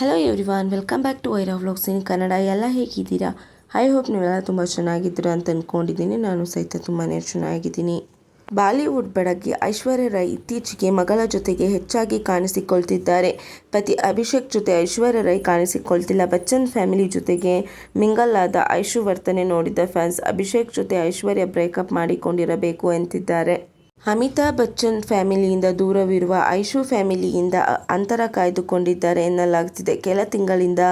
Hello everyone welcome back to Vaira vlogs in Kannada ಎಲ್ಲ ಹೇಗಿದ್ದೀರಾ? I hope ನೀವೆಲ್ಲ ತುಂಬ ಚೆನ್ನಾಗಿದ್ದೀರಾ ಅಂತ ಅಂದ್ಕೊಂಡಿದ್ದೀನಿ ನಾನು ಸಹಿತ ತುಂಬಾ ಚೆನ್ನಾಗಿದ್ದೀನಿ. ಬಾಲಿವುಡ್ ಬೆಡಗಿ ಐಶ್ವರ್ಯ ರೈ ಇತ್ತೀಚೆಗೆ ಮಗಳ ಜೊತೆಗೆ ಹೆಚ್ಚಾಗಿ ಕಾಣಿಸಿಕೊಳ್ತಿದ್ದಾರೆ. ಪತಿ ಅಭಿಷೇಕ್ ಜೊತೆ ಐಶ್ವರ್ಯ ರೈ ಕಾಣಿಸಿಕೊಳ್ತಿಲ್ಲ. ಬಚ್ಚನ್ ಫ್ಯಾಮಿಲಿ ಜೊತೆಗೆ ಮಿಂಗಲ್ ಆದ ಐಶು ವರ್ತನೆ ನೋಡಿದ ಫ್ಯಾನ್ಸ್ ಅಭಿಷೇಕ್ ಜೊತೆ ಐಶ್ವರ್ಯ ಬ್ರೇಕಪ್ ಮಾಡಿಕೊಂಡಿರಬೇಕು ಎಂತಿದ್ದಾರೆ ಅಮಿತಾಬ್ ಬಚ್ಚನ್ ಫ್ಯಾಮಿಲಿಯಿಂದ ದೂರವಿರುವ ಐಶು ಫ್ಯಾಮಿಲಿಯಿಂದ ಅಂತರ ಕಾಯ್ದುಕೊಂಡಿದ್ದಾರೆ ಎನ್ನಲಾಗ್ತಿದೆ. ಕೆಲ ತಿಂಗಳಿಂದ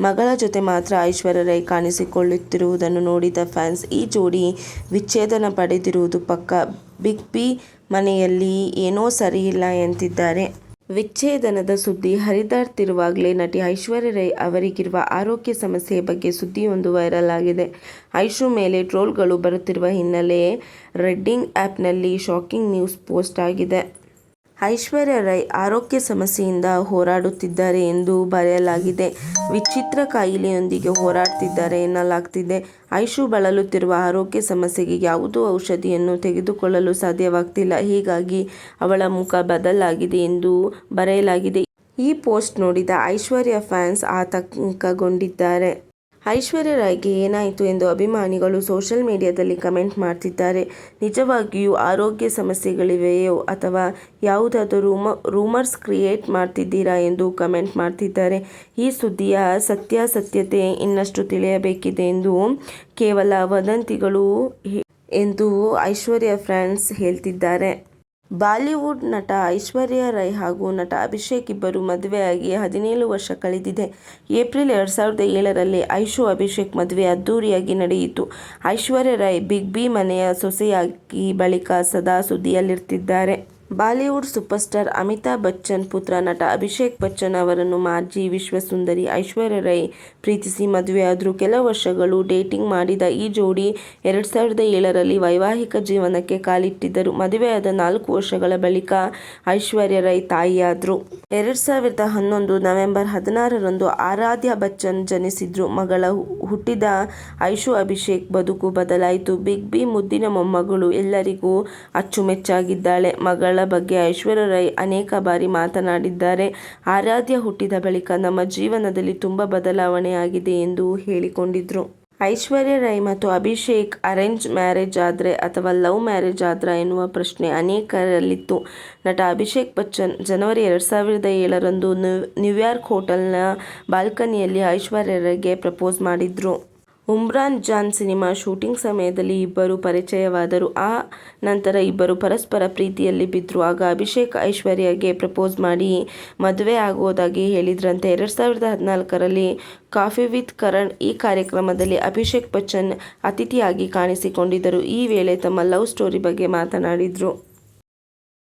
ಮಗಳ ಜೊತೆ ಮಾತ್ರ ಐಶ್ವರ್ಯ ರೈ ಕಾಣಿಸಿಕೊಳ್ಳುತ್ತಿರುವುದನ್ನು ನೋಡಿದ ಫ್ಯಾನ್ಸ್, ಈ ಜೋಡಿ ವಿಚ್ಛೇದನ ಪಡೆದಿರುವುದು ಪಕ್ಕ. ಬಿಗ್ ಬಿ ಮನೆಯಲ್ಲಿ ಏನೋ ಸರಿಯಿಲ್ಲ ಎಂತಿದ್ದಾರೆ. ವಿಚ್ಛೇದನದ ಸುದ್ದಿ ಹರಿದಾಡ್ತಿರುವಾಗಲೇ ನಟಿ ಐಶ್ವರ್ಯ ರೈ ಅವರಿಗಿರುವ ಆರೋಗ್ಯ ಸಮಸ್ಯೆ ಬಗ್ಗೆ ಸುದ್ದಿಯೊಂದು ವೈರಲ್ ಆಗಿದೆ. ಐಶು ಮೇಲೆ ಟ್ರೋಲ್ಗಳು ಬರುತ್ತಿರುವ ಹಿನ್ನೆಲೆ ರೆಡ್ಡಿಂಗ್ ಆ್ಯಪ್ನಲ್ಲಿ ಶಾಕಿಂಗ್ ನ್ಯೂಸ್ ಪೋಸ್ಟ್ ಆಗಿದೆ. ಐಶ್ವರ್ಯ ರೈ ಆರೋಗ್ಯ ಸಮಸ್ಯೆಯಿಂದ ಹೋರಾಡುತ್ತಿದ್ದಾರೆ ಎಂದು ಬರೆಯಲಾಗಿದೆ. ವಿಚಿತ್ರ ಕಾಯಿಲೆಯೊಂದಿಗೆ ಹೋರಾಡ್ತಿದ್ದಾರೆ ಎನ್ನಲಾಗ್ತಿದೆ. ಐಶು ಬಳಲುತ್ತಿರುವ ಆರೋಗ್ಯ ಸಮಸ್ಯೆಗೆ ಯಾವುದೂ ಔಷಧಿಯನ್ನು ತೆಗೆದುಕೊಳ್ಳಲು ಸಾಧ್ಯವಾಗ್ತಿಲ್ಲ. ಹೀಗಾಗಿ ಅವಳ ಮುಖ ಬದಲಾಗಿದೆ ಎಂದು ಬರೆಯಲಾಗಿದೆ. ಈ ಪೋಸ್ಟ್ ನೋಡಿದ ಐಶ್ವರ್ಯ ಫ್ಯಾನ್ಸ್ ಆತಂಕಗೊಂಡಿದ್ದಾರೆ. ಐಶ್ವರ್ಯ ರಾಯ್ಗೆ ಏನಾಯಿತು ಎಂದು ಅಭಿಮಾನಿಗಳು ಸೋಷಲ್ ಮೀಡಿಯಾದಲ್ಲಿ ಕಮೆಂಟ್ ಮಾಡ್ತಿದ್ದಾರೆ. ನಿಜವಾಗಿಯೂ ಆರೋಗ್ಯ ಸಮಸ್ಯೆಗಳಿವೆಯೋ ಅಥವಾ ಯಾವುದಾದರೂ ರೂಮ ರೂಮರ್ಸ್ ಕ್ರಿಯೇಟ್ ಮಾಡ್ತಿದ್ದೀರಾ ಎಂದು ಕಮೆಂಟ್ ಮಾಡ್ತಿದ್ದಾರೆ. ಈ ಸುದ್ದಿಯ ಸತ್ಯಾಸತ್ಯತೆ ಇನ್ನಷ್ಟು ತಿಳಿಯಬೇಕಿದೆ ಎಂದು ಕೇವಲ ವದಂತಿಗಳು ಎಂದು ಐಶ್ವರ್ಯ ಫ್ರೆಂಡ್ಸ್ ಹೇಳ್ತಿದ್ದಾರೆ. ಬಾಲಿವುಡ್ ನಟ ಐಶ್ವರ್ಯ ರೈ ಹಾಗೂ ನಟ ಅಭಿಷೇಕ್ ಇಬ್ಬರು ಮದುವೆಯಾಗಿ ಹದಿನೇಳು ವರ್ಷ ಕಳೆದಿದೆ. ಏಪ್ರಿಲ್ ಎರಡು ಸಾವಿರದ ಏಳರಲ್ಲಿ ಐಶು ಅಭಿಷೇಕ್ ಮದುವೆ ಅದ್ದೂರಿಯಾಗಿ ನಡೆಯಿತು. ಐಶ್ವರ್ಯ ರೈ ಬಿಗ್ ಬಿ ಮನೆಯ ಸೊಸೆಯಾಗಿ ಬಳಿಕ ಸದಾ ಸುದ್ದಿಯಲ್ಲಿರ್ತಿದ್ದಾರೆ. Bollywood super star Amitabh Bachchan ಪುತ್ರ ನಟ ಅಭಿಷೇಕ್ ಬಚ್ಚನ್ ಅವರನ್ನು ಮಾಜಿ ವಿಶ್ವಸುಂದರಿ ಐಶ್ವರ್ಯ ರೈ ಪ್ರೀತಿಸಿ ಮದುವೆಯಾದರೂ ಕೆಲ ವರ್ಷಗಳು ಡೇಟಿಂಗ್ ಮಾಡಿದ ಈ ಜೋಡಿ ಎರಡು ಸಾವಿರದ ಏಳರಲ್ಲಿ ವೈವಾಹಿಕ ಜೀವನಕ್ಕೆ ಕಾಲಿಟ್ಟಿದ್ದರು. ಮದುವೆಯಾದ ನಾಲ್ಕು ವರ್ಷಗಳ ಬಳಿಕ ಐಶ್ವರ್ಯ ರೈ ತಾಯಿಯಾದರು. ಎರಡು ಸಾವಿರದ ಹನ್ನೊಂದು ನವೆಂಬರ್ ಹದಿನಾರರಂದು ಆರಾಧ್ಯ ಬಚ್ಚನ್ ಜನಿಸಿದ್ರು. ಮಗಳ ಹುಟ್ಟಿದ ಐಶು ಅಭಿಷೇಕ್ ಬದುಕು ಬದಲಾಯಿತು. ಬಿಗ್ ಬಿ ಮುದ್ದಿನ ಮೊಮ್ಮಗಳು ಎಲ್ಲರಿಗೂ ಅಚ್ಚುಮೆಚ್ಚಾಗಿದ್ದಾಳೆ. ಮಗಳ ಬಗ್ಗೆ ಐಶ್ವರ್ಯ ರೈ ಅನೇಕ ಬಾರಿ ಮಾತನಾಡಿದ್ದಾರೆ. ಆರಾಧ್ಯ ಹುಟ್ಟಿದ ಬಳಿಕ ನಮ್ಮ ಜೀವನದಲ್ಲಿ ತುಂಬ ಬದಲಾವಣೆಯಾಗಿದೆ ಎಂದು ಹೇಳಿಕೊಂಡಿದ್ರು. ಐಶ್ವರ್ಯ ರೈ ಮತ್ತು ಅಭಿಷೇಕ್ ಅರೇಂಜ್ ಮ್ಯಾರೇಜ್ ಆದರೆ ಅಥವಾ ಲವ್ ಮ್ಯಾರೇಜ್ ಆದ್ರ ಎನ್ನುವ ಪ್ರಶ್ನೆ ಅನೇಕರಲ್ಲಿತ್ತು. ನಟ ಅಭಿಷೇಕ್ ಬಚ್ಚನ್ ಜನವರಿ ಎರಡು ಸಾವಿರದ ಏಳರಂದು ನ್ಯೂಯಾರ್ಕ್ ಹೋಟೆಲ್ನ ಬಾಲ್ಕನಿಯಲ್ಲಿ ಐಶ್ವರ್ಯ ರೈಗೆ ಪ್ರಪೋಸ್ ಮಾಡಿದ್ರು. ಉಮ್ರಾನ್ ಜಾನ್ ಸಿನಿಮಾ ಶೂಟಿಂಗ್ ಸಮಯದಲ್ಲಿ ಇಬ್ಬರು ಪರಿಚಯವಾದರು. ಆ ನಂತರ ಇಬ್ಬರು ಪರಸ್ಪರ ಪ್ರೀತಿಯಲ್ಲಿ ಬಿದ್ದರು ಆಗ ಅಭಿಷೇಕ್ ಐಶ್ವರ್ಯಗೆ ಪ್ರಪೋಸ್ ಮಾಡಿ ಮದುವೆ ಆಗೋದಾಗಿ ಹೇಳಿದ್ರಂತೆ. ಎರಡು ಸಾವಿರದ ಹದಿನಾಲ್ಕರಲ್ಲಿ ಕಾಫಿ ವಿತ್ ಕರಣ್ ಈ ಕಾರ್ಯಕ್ರಮದಲ್ಲಿ ಅಭಿಷೇಕ್ ಬಚ್ಚನ್ ಅತಿಥಿಯಾಗಿ ಕಾಣಿಸಿಕೊಂಡಿದ್ದರು. ಈ ವೇಳೆ ತಮ್ಮ ಲವ್ ಸ್ಟೋರಿ ಬಗ್ಗೆ ಮಾತನಾಡಿದರು.